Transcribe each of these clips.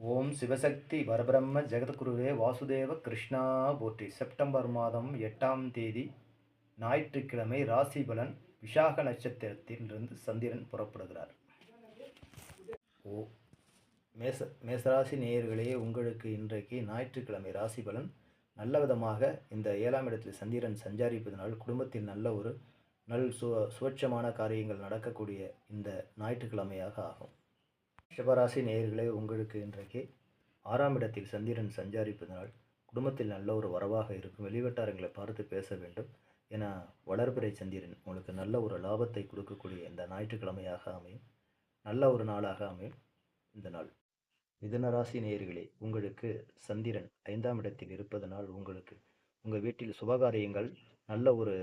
ஓம் சிவசக்தி பரபிரம்ம ஜெகத்குருவே வாசுதேவ கிருஷ்ணா போற்றி. செப்டம்பர் மாதம் எட்டாம் தேதி ஞாயிற்றுக்கிழமை ராசி பலன் விஷாக நட்சத்திரத்திலிருந்து சந்திரன் புறப்படுகிறார். ஓ மேச மேசராசி நேயர்களே உங்களுக்கு இன்றைக்கு ஞாயிற்றுக்கிழமை ராசி பலன் நல்ல விதமாக இந்த ஏழாம் இடத்தில் சந்திரன் சஞ்சாரிப்பதனால் குடும்பத்தில் நல்ல ஒரு நல் சு சுவட்சமான காரியங்கள் நடக்கக்கூடிய இந்த ஞாயிற்றுக்கிழமையாக ஆகும். ரிஷபராசி நேயர்களே உங்களுக்கு இன்றைக்கு ஆறாம் இடத்தில் சந்திரன் சஞ்சாரிப்பதனால் குடும்பத்தில் நல்ல ஒரு வரவாக இருக்கும். வெளிவட்டாரங்களை பார்த்து பேச வேண்டும். என வளர்பிறை சந்திரன் உங்களுக்கு நல்ல ஒரு லாபத்தை கொடுக்கக்கூடிய இந்த ஞாயிற்றுக்கிழமையாக அமையும். நல்ல ஒரு நாளாக அமையும் இந்த நாள். மிதனராசி நேயர்களே உங்களுக்கு சந்திரன் ஐந்தாம் இடத்தில் இருப்பதனால் உங்களுக்கு உங்கள் வீட்டில் சுபகாரியங்கள் நல்ல ஒரு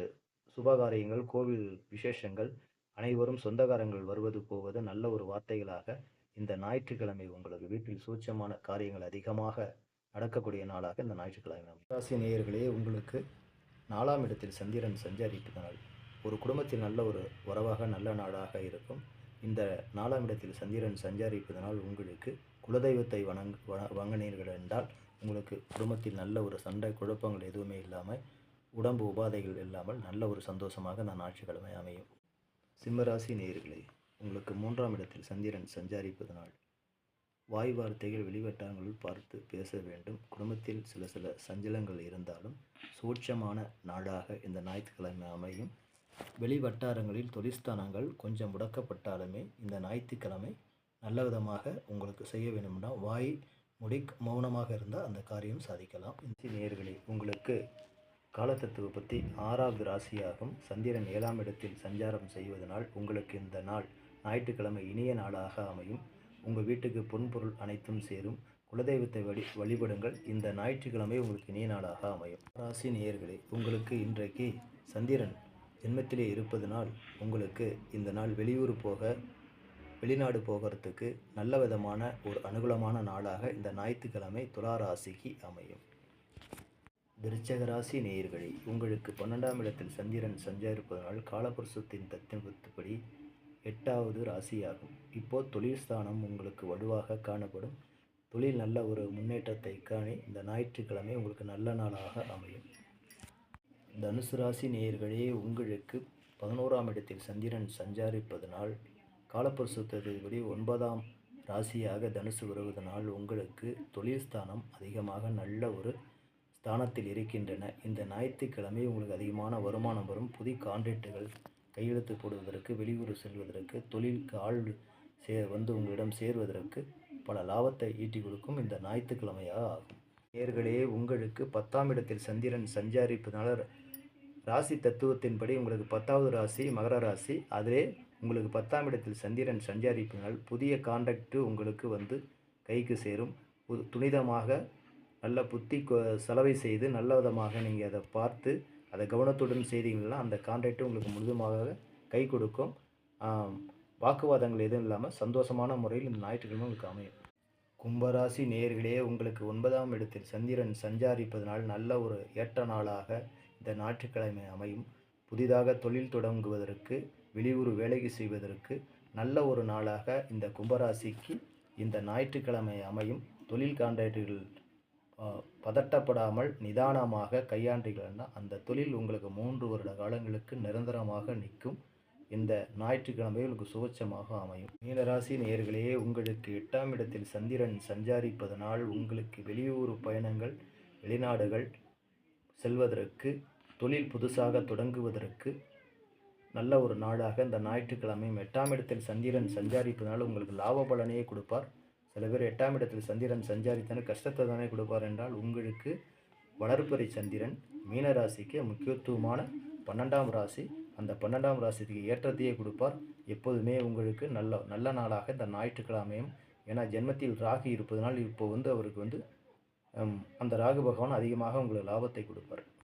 சுபகாரியங்கள் கோவில் விசேஷங்கள் அனைவரும் சொந்தக்காரங்கள் வருவது போவது நல்ல ஒரு வார்த்தைகளாக இந்த ஞாயிற்றுக்கிழமை உங்களுக்கு வீட்டில் சூட்சமான காரியங்கள் அதிகமாக நடக்கக்கூடிய நாளாக இந்த ஞாயிற்றுக்கிழமை ராசி நேயர்களே உங்களுக்கு நாலாம் இடத்தில் சந்திரன் சஞ்சரிப்பதனால் ஒரு குடும்பத்தில் நல்ல ஒரு உறவாக நல்ல நாளாக இருக்கும். இந்த நாலாம் இடத்தில் சந்திரன் சஞ்சரிப்பதனால் உங்களுக்கு குலதெய்வத்தை வணங் வண வணங்கினீர்கள் என்றால் உங்களுக்கு குடும்பத்தில் நல்ல ஒரு சண்டை குழப்பங்கள் எதுவுமே இல்லாமல் உடம்பு உபாதைகள் இல்லாமல் நல்ல ஒரு சந்தோஷமாக இந்த ஞாயிற்றுக்கிழமை அமையும். சிம்மராசி நேயர்களே உங்களுக்கு மூன்றாம் இடத்தில் சந்திரன் சஞ்சாரிப்பதனால். வாய் வார்த்தைகள் வெளிவட்டாரங்களுள் பார்த்து பேச வேண்டும். குடும்பத்தில் சில சில சஞ்சலங்கள் இருந்தாலும் சூட்சமான நாடாக இந்த ஞாயிற்றுக்கிழமை அமையும். வெளிவட்டாரங்களில் தொழிற்ஸ்தானங்கள் கொஞ்சம் முடக்கப்பட்டாலுமே இந்த ஞாயிற்றுக்கிழமை நல்ல விதமாக உங்களுக்கு செய்ய வேண்டும்னா வாய் முடி மௌனமாக இருந்தால் அந்த காரியம் சாதிக்கலாம். இந்த நேயர்களே உங்களுக்கு காலத்தத்துவ பற்றி ஆறாவது ராசியாகும். சந்திரன் ஏழாம் இடத்தில் சஞ்சாரம் செய்வதனால் உங்களுக்கு இந்த நாள் ஞாயிற்றுக்கிழமை இனிய நாளாக அமையும். உங்கள் வீட்டுக்கு பொன்பொருள் அனைத்தும் சேரும். குலதெய்வத்தை வழி வழிபடுங்கள். இந்த ஞாயிற்றுக்கிழமை உங்களுக்கு இனிய நாளாக அமையும். ராசி நேயர்களே உங்களுக்கு இன்றைக்கு சந்திரன் ஜென்மத்திலே இருப்பதனால் உங்களுக்கு இந்த நாள் வெளியூர் போக வெளிநாடு போகிறதுக்கு நல்ல விதமான ஒரு அனுகூலமான நாளாக இந்த ஞாயிற்றுக்கிழமை துலா ராசிக்கு அமையும். விருச்சக ராசி நேயர்களே உங்களுக்கு பன்னெண்டாம் இடத்தில் சந்திரன் சஞ்சரிப்பதனால் காலபுருஷத்தின் தத்துவத்துப்படி எட்டாவது ராசியாகும். இப்போ தொழில் ஸ்தானம் உங்களுக்கு வலுவாக காணப்படும். தொழில் நல்ல ஒரு முன்னேற்றத்தை காணி. இந்த ஞாயிற்றுக்கிழமை உங்களுக்கு நல்ல நாளாக அமையும். தனுசு ராசி நேயர்களே உங்களுக்கு பதினோராம் இடத்தில் சந்திரன் சஞ்சாரிப்பதனால் காலபுருஷத்தபடி ஒன்பதாம் ராசியாக தனுசு வருவதனால் உங்களுக்கு தொழில் ஸ்தானம் அதிகமாக நல்ல ஒரு ஸ்தானத்தில் இருக்கின்றன. இந்த ஞாயிற்றுக்கிழமை உங்களுக்கு அதிகமான வருமானம் வரும். புதிய கான்ட்ராக்டுகள் கையெழுத்து போடுவதற்கு வெளியூர் செல்வதற்கு தொழிலுக்கு ஆள் சே வந்து உங்களிடம் சேர்வதற்கு பல லாபத்தை ஈட்டி கொடுக்கும் இந்த ஞாயிற்றுக்கிழமையாக ஆகும் நேர்களே உங்களுக்கு பத்தாம் இடத்தில் சந்திரன் சஞ்சாரிப்பதனால ராசி தத்துவத்தின்படி உங்களுக்கு பத்தாவது ராசி மகர ராசி. அதிலே உங்களுக்கு பத்தாம் இடத்தில் சந்திரன் சஞ்சாரிப்பதனால் புதிய கான்ட்ராக்டு உங்களுக்கு வந்து கைக்கு சேரும். புது நல்ல புத்தி செலவை செய்து நல்ல விதமாக நீங்கள் அதை பார்த்து அதை கவனத்துடன் செய்தீங்கன்னா அந்த கான்ட்ராக்ட் உங்களுக்கு முழுதுமாக கை கொடுக்கும். வாக்குவாதங்கள் எதுவும் இல்லாமல் சந்தோஷமான முறையில் இந்த ஞாயிற்றுக்கிழமை உங்களுக்கு அமையும். கும்பராசி நேர்களே உங்களுக்கு ஒன்பதாம் இடத்தில் சந்திரன் சஞ்சாரிப்பதனால் நல்ல ஒரு ஏற்ற நாளாக இந்த ஞாயிற்றுக்கிழமை அமையும். புதிதாக தொழில் தொடங்குவதற்கு வெளியூர் வேலைக்கு செய்வதற்கு நல்ல ஒரு நாளாக இந்த கும்பராசிக்கு இந்த ஞாயிற்றுக்கிழமை அமையும். தொழில் கான்ட்ராக்டுகள் பதட்டப்படாமல் நிதானமாக கையாண்டீர்கள்னா அந்த தொழில் உங்களுக்கு மூன்று வருட காலங்களுக்கு நிரந்தரமாக நிற்கும். இந்த ஞாயிற்றுக்கிழமை உங்களுக்கு சுபட்சமாக அமையும். மீனராசி நேர்களே உங்களுக்கு எட்டாம் இடத்தில் சந்திரன் சஞ்சாரிப்பதனால் உங்களுக்கு வெளியூர் பயணங்கள் வெளிநாடுகள் செல்வதற்கு தொழில் புதுசாக தொடங்குவதற்கு நல்ல ஒரு நாளாக இந்த ஞாயிற்றுக்கிழமையும் எட்டாம் இடத்தில் சந்திரன் சஞ்சாரிப்பதனால் உங்களுக்கு லாப பலனையே கொடுப்பார். சில பேர் எட்டாம் இடத்தில் சந்திரன் சஞ்சாரித்தன கஷ்டத்தை தானே கொடுப்பார் என்றால் உங்களுக்கு வளர்ப்பறை சந்திரன் மீனராசிக்கு முக்கியத்துவமான பன்னெண்டாம் ராசி. அந்த பன்னெண்டாம் ராசிக்கு ஏற்றத்தையே கொடுப்பார். எப்போதுமே உங்களுக்கு நல்ல நல்ல நாளாக இந்த ஞாயிற்றுக்கிழமையும் ஏன்னா ஜென்மத்தில் ராகு இருப்பதனால் இப்போ வந்து அவருக்கு வந்து அந்த ராகு பகவான் அதிகமாக உங்களுக்கு லாபத்தை கொடுப்பார்.